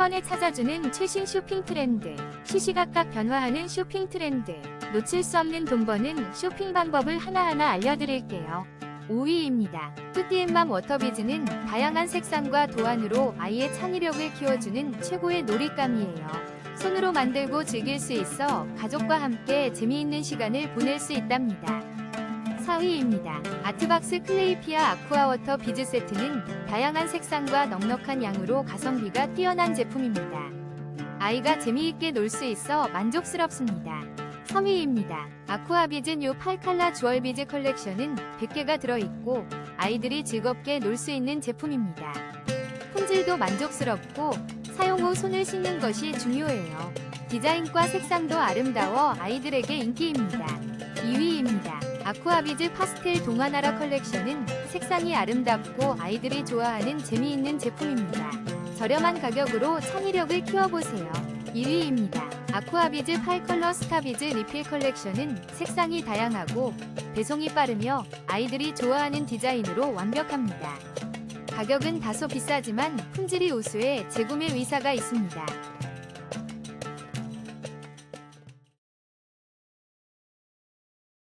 번에 찾아주는 최신 쇼핑 트렌드, 시시각각 변화하는 쇼핑 트렌드, 놓칠 수 없는 돈 버는 쇼핑 방법을 하나하나 알려드릴게요. 5위입니다. 푸디엠맘 워터비즈는 다양한 색상과 도안으로 아이의 창의력을 키워주는 최고의 놀잇감이에요. 손으로 만들고 즐길 수 있어 가족과 함께 재미있는 시간을 보낼 수 있답니다. 4위입니다. 아트박스 클레이피아 아쿠아워터 비즈 세트는 다양한 색상과 넉넉한 양으로 가성비가 뛰어난 제품입니다. 아이가 재미있게 놀 수 있어 만족스럽습니다. 3위입니다. 아쿠아비즈 뉴 8칼라 주얼비즈 컬렉션은 100개가 들어있고 아이들이 즐겁게 놀 수 있는 제품입니다. 품질도 만족스럽고 사용 후 손을 씻는 것이 중요해요. 디자인과 색상도 아름다워 아이들에게 인기입니다. 2위입니다. 아쿠아비즈 파스텔 동화나라 컬렉션은 색상이 아름답고 아이들이 좋아하는 재미있는 제품입니다. 저렴한 가격으로 창의력을 키워보세요. 1위입니다. 아쿠아비즈 8컬러 스타비즈 리필 컬렉션은 색상이 다양하고 배송이 빠르며 아이들이 좋아하는 디자인으로 완벽합니다. 가격은 다소 비싸지만 품질이 우수해 재구매 의사가 있습니다.